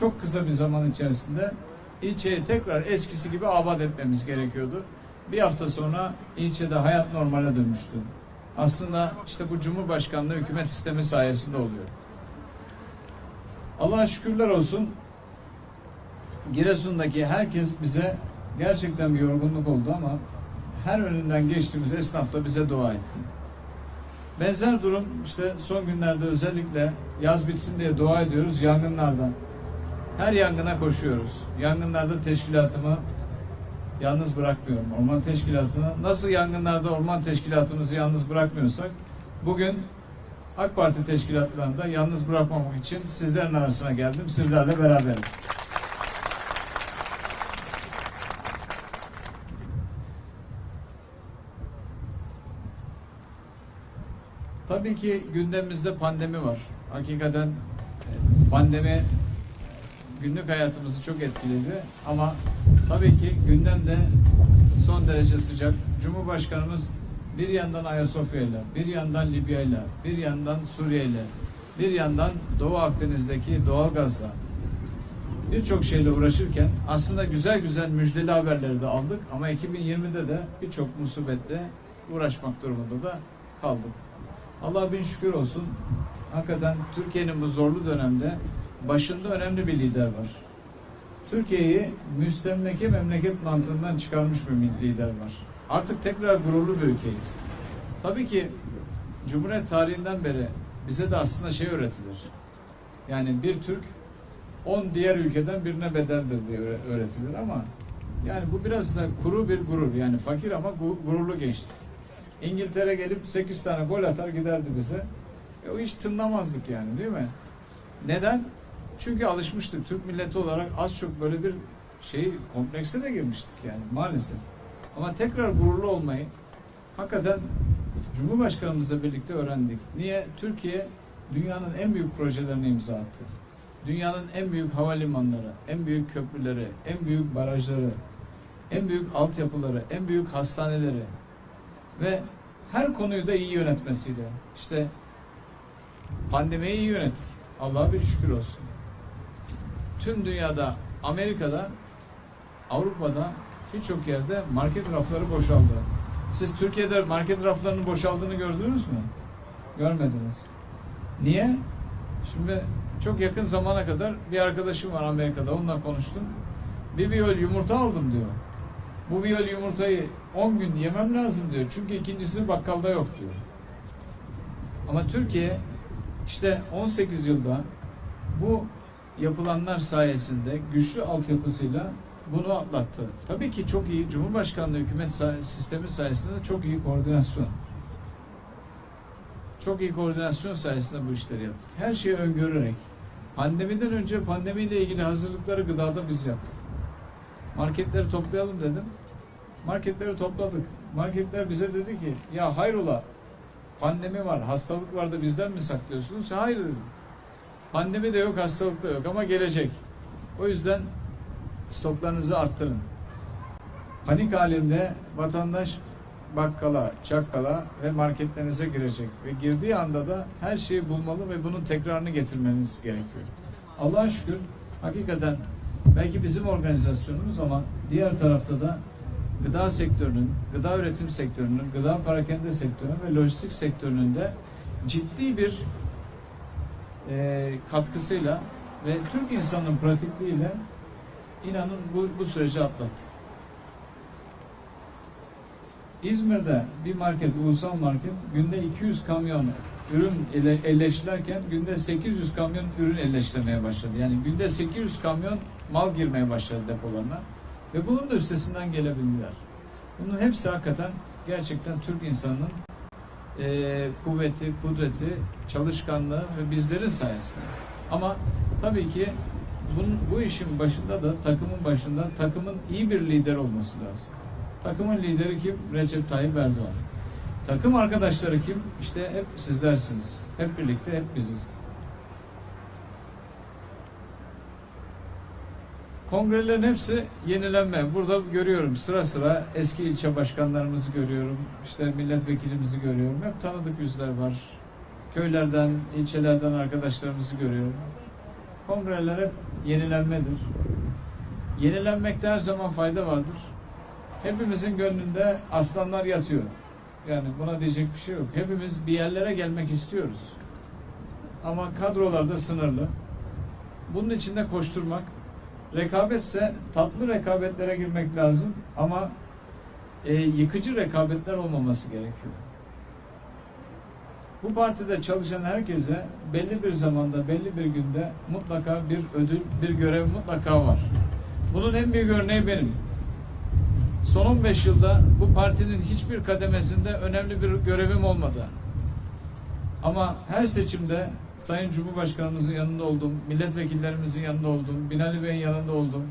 çok kısa bir zaman içerisinde ilçeyi tekrar eskisi gibi abat etmemiz gerekiyordu. Bir hafta sonra ilçede hayat normale dönmüştü. Aslında işte bu Cumhurbaşkanlığı hükümet sistemi sayesinde oluyor. Allah'a şükürler olsun. Giresun'daki herkes bize gerçekten bir yorgunluk oldu ama her önünden geçtiğimiz esnaf da bize dua etti. Benzer durum işte son günlerde özellikle yaz bitsin diye dua ediyoruz yangınlardan. Her yangına koşuyoruz. Yangınlarda teşkilatımı yalnız bırakmıyorum. Orman teşkilatını nasıl yangınlarda orman teşkilatımızı yalnız bırakmıyorsak bugün AK Parti teşkilatlarında yalnız bırakmamak için sizlerin arasına geldim. Sizlerle beraberim. Tabii ki gündemimizde pandemi var. Hakikaten e, pandemi günlük hayatımızı çok etkiledi ama tabii ki gündemde son derece sıcak. Cumhurbaşkanımız bir yandan Ayasofya ile, bir yandan Libya ile, bir yandan Suriye ile, bir yandan Doğu Akdeniz'deki doğalgazla birçok şeyle uğraşırken aslında güzel güzel müjdeli haberleri de aldık ama 2020'de de birçok musibetle uğraşmak durumunda da kaldık. Allah bin şükür olsun. Hakikaten Türkiye'nin bu zorlu dönemde başında önemli bir lider var. Türkiye'yi müstemleke memleket mantığından çıkarmış bir lider var. Artık tekrar gururlu bir ülkeyiz. Tabii ki Cumhuriyet tarihinden beri bize de aslında şey öğretilir. Yani bir Türk 10 diğer ülkeden birine bedeldir diye öğre- öğretilir ama yani bu biraz da kuru bir gurur. Yani fakir ama gu- gururlu geçtik. İngiltere gelip 8 tane gol atar giderdi bize. E, o hiç tınlamazdık yani değil mi? Neden? Çünkü alışmıştık. Türk milleti olarak az çok böyle bir şey komplekse de girmiştik yani maalesef. Ama tekrar gururlu olmayı hakikaten Cumhurbaşkanımızla birlikte öğrendik. Niye? Türkiye dünyanın en büyük projelerini imza attı. Dünyanın en büyük havalimanları, en büyük köprüleri, en büyük barajları, en büyük altyapıları, en büyük hastaneleri ve her konuyu da iyi yönetmesiyle. İşte pandemiyi iyi yönettik. Allah'a bir şükür olsun. Tüm dünyada, Amerika'da, Avrupa'da birçok yerde market rafları boşaldı. Siz Türkiye'de market raflarının boşaldığını gördünüz mü? Görmediniz. Niye? Şimdi çok yakın zamana kadar bir arkadaşım var Amerika'da onunla konuştum. Bir viyol yumurta aldım diyor. Bu viyol yumurtayı 10 gün yemem lazım diyor. Çünkü ikincisi bakkalda yok diyor. Ama Türkiye işte 18 yılda bu yapılanlar sayesinde güçlü altyapısıyla bunu atlattı. Tabii ki çok iyi Cumhurbaşkanlığı hükümet sistemi sayesinde de çok iyi koordinasyon. Çok iyi koordinasyon sayesinde bu işleri yaptık. Her şeyi öngörerek. Pandemiden önce pandemiyle ilgili hazırlıkları gıdada biz yaptık. Marketleri toplayalım dedim. Marketleri topladık. Marketler bize dedi ki ya hayrola pandemi var, hastalık var da bizden mi saklıyorsunuz? Hayır dedim. Pandemi de yok, hastalık da yok ama gelecek. O yüzden stoklarınızı arttırın. Panik halinde vatandaş bakkala, çakkala ve marketlerinize girecek ve girdiği anda da her şeyi bulmalı ve bunun tekrarını getirmeniz gerekiyor. Allah'a şükür hakikaten belki bizim organizasyonumuz ama diğer tarafta da gıda sektörünün, gıda üretim sektörünün, gıda parakende sektörünün ve lojistik sektörünün de ciddi bir e, katkısıyla ve Türk insanının pratikliğiyle inanın bu, bu süreci atlattık. İzmir'de bir market, ulusal market günde 200 kamyon ürün ele, elleştirirken günde 800 kamyon ürün elleştirmeye başladı. Yani günde 800 kamyon mal girmeye başladı depolarına. Ve bunun da üstesinden gelebildiler. Bunun hepsi hakikaten gerçekten Türk insanının eee, kuvveti, kudreti, çalışkanlığı ve bizlerin sayesinde. Ama tabii ki bunun, bu işin başında da takımın başında takımın iyi bir lider olması lazım. Takımın lideri kim? Recep Tayyip Erdoğan. Takım arkadaşları kim? İşte hep sizlersiniz. Hep birlikte hep biziz. Kongrelerin hepsi yenilenme. Burada görüyorum sıra sıra eski ilçe başkanlarımızı görüyorum. İşte milletvekilimizi görüyorum. Hep tanıdık yüzler var. Köylerden, ilçelerden arkadaşlarımızı görüyorum. Kongreler hep yenilenmedir. Yenilenmekte her zaman fayda vardır. Hepimizin gönlünde aslanlar yatıyor. Yani buna diyecek bir şey yok. Hepimiz bir yerlere gelmek istiyoruz. Ama kadrolar da sınırlı. Bunun içinde koşturmak, rekabetse tatlı rekabetlere girmek lazım ama e, yıkıcı rekabetler olmaması gerekiyor. Bu partide çalışan herkese belli bir zamanda, belli bir günde mutlaka bir ödül, bir görev mutlaka var. Bunun en büyük örneği benim. Son 15 yılda bu partinin hiçbir kademesinde önemli bir görevim olmadı. Ama her seçimde Sayın Cumhurbaşkanımızın yanında oldum, milletvekillerimizin yanında oldum, Binali Bey'in yanında oldum.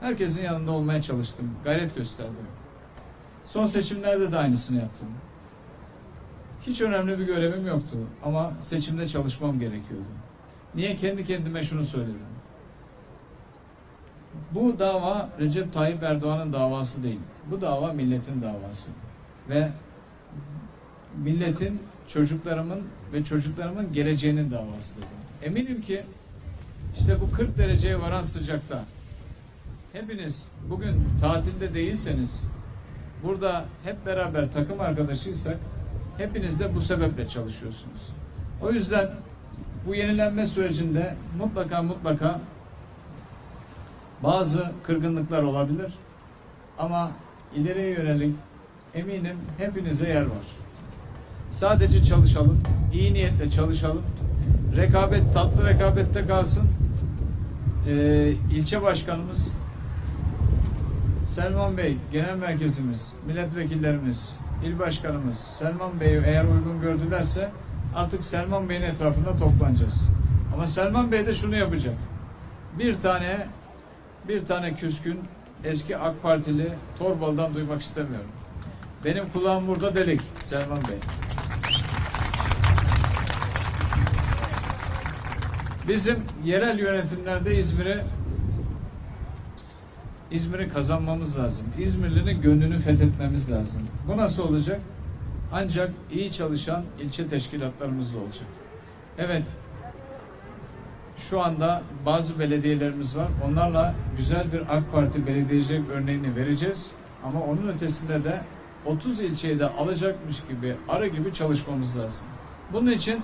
Herkesin yanında olmaya çalıştım, gayret gösterdim. Son seçimlerde de aynısını yaptım. Hiç önemli bir görevim yoktu ama seçimde çalışmam gerekiyordu. Niye kendi kendime şunu söyledim? Bu dava Recep Tayyip Erdoğan'ın davası değil. Bu dava milletin davası. Ve milletin, çocuklarımın ve çocuklarımın geleceğinin davası dedim. Eminim ki işte bu 40 dereceye varan sıcakta hepiniz bugün tatilde değilseniz burada hep beraber takım arkadaşıysak hepiniz de bu sebeple çalışıyorsunuz. O yüzden bu yenilenme sürecinde mutlaka mutlaka bazı kırgınlıklar olabilir. Ama ileriye yönelik eminim hepinize yer var. Sadece çalışalım, iyi niyetle çalışalım. Rekabet, tatlı rekabette kalsın. Ee, ilçe başkanımız Selman Bey, genel merkezimiz, milletvekillerimiz, il başkanımız Selman Bey'i eğer uygun gördülerse artık Selman Bey'in etrafında toplanacağız. Ama Selman Bey de şunu yapacak. Bir tane bir tane küskün eski AK Partili Torbalı'dan duymak istemiyorum. Benim kulağım burada delik Selman Bey. Bizim yerel yönetimlerde İzmir'i İzmir'i kazanmamız lazım. İzmirli'nin gönlünü fethetmemiz lazım. Bu nasıl olacak? Ancak iyi çalışan ilçe teşkilatlarımızla olacak. Evet, şu anda bazı belediyelerimiz var. Onlarla güzel bir AK Parti belediyecilik örneğini vereceğiz. Ama onun ötesinde de 30 ilçeyi de alacakmış gibi, arı gibi çalışmamız lazım. Bunun için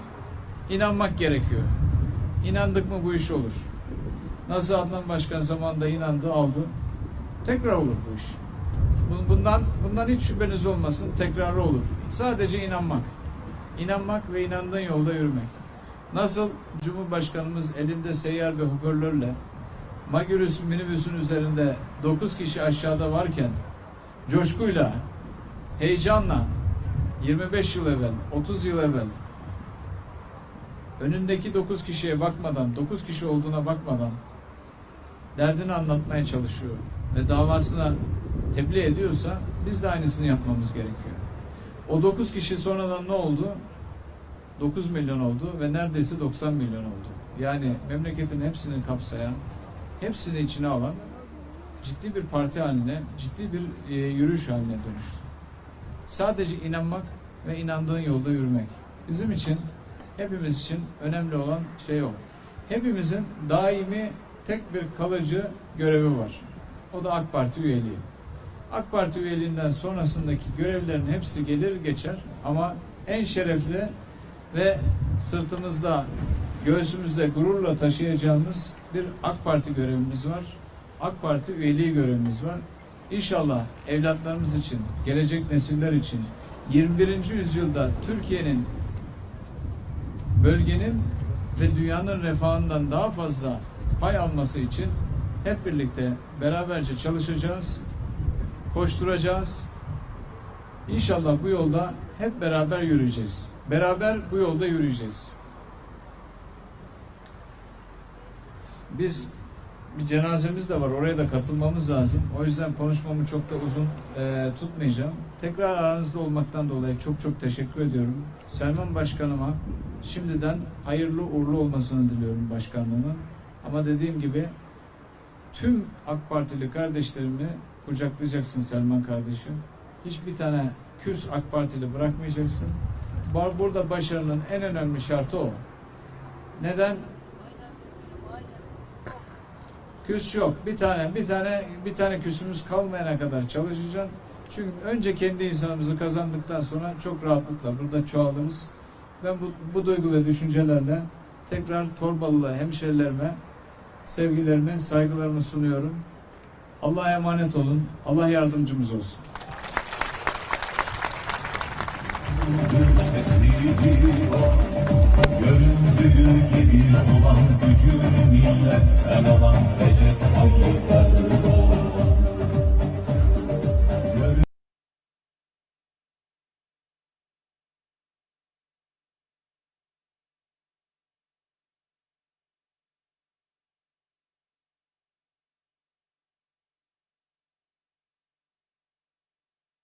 inanmak gerekiyor. İnandık mı bu iş olur. Nasıl Adnan Başkan zamanında inandı, aldı. Tekrar olur bu iş. Bun- Bundan bundan hiç şüpheniz olmasın. Tekrarı olur. Sadece inanmak. İnanmak ve inandığın yolda yürümek. Nasıl Cumhurbaşkanımız elinde seyyar bir hoparlörle Magirus minibüsün üzerinde 9 kişi aşağıda varken coşkuyla, heyecanla 25 yıl evvel, 30 yıl evvel önündeki 9 kişiye bakmadan, 9 kişi olduğuna bakmadan derdini anlatmaya çalışıyor ve davasına tebliğ ediyorsa biz de aynısını yapmamız gerekiyor. O 9 kişi sonradan ne oldu? 9 milyon oldu ve neredeyse 90 milyon oldu. Yani memleketin hepsini kapsayan, hepsini içine alan ciddi bir parti haline, ciddi bir e, yürüyüş haline dönüştü. Sadece inanmak ve inandığın yolda yürümek. Bizim için, hepimiz için önemli olan şey o. Hepimizin daimi tek bir kalıcı görevi var. O da AK Parti üyeliği. AK Parti üyeliğinden sonrasındaki görevlerin hepsi gelir geçer ama en şerefli ve sırtımızda, göğsümüzde gururla taşıyacağımız bir AK Parti görevimiz var. AK Parti üyeliği görevimiz var. İnşallah evlatlarımız için, gelecek nesiller için 21. yüzyılda Türkiye'nin bölgenin ve dünyanın refahından daha fazla pay alması için hep birlikte beraberce çalışacağız, koşturacağız. İnşallah bu yolda hep beraber yürüyeceğiz. Beraber bu yolda yürüyeceğiz. Biz bir cenazemiz de var. Oraya da katılmamız lazım. O yüzden konuşmamı çok da uzun e, tutmayacağım. Tekrar aranızda olmaktan dolayı çok çok teşekkür ediyorum. Selman Başkanıma şimdiden hayırlı uğurlu olmasını diliyorum başkanlığının. Ama dediğim gibi tüm AK Partili kardeşlerimi kucaklayacaksın Selman kardeşim. Hiçbir tane küs AK Partili bırakmayacaksın. Burada başarının en önemli şartı o. Neden? Küs yok. Bir tane, bir tane, bir tane küsümüz kalmayana kadar çalışacağım. Çünkü önce kendi insanımızı kazandıktan sonra çok rahatlıkla burada çoğalırız. Ben bu, bu duygu ve düşüncelerle tekrar Torbalı'la hemşerilerime sevgilerimi, saygılarımı sunuyorum. Allah'a emanet olun. Allah yardımcımız olsun. Göründüğü gibi olan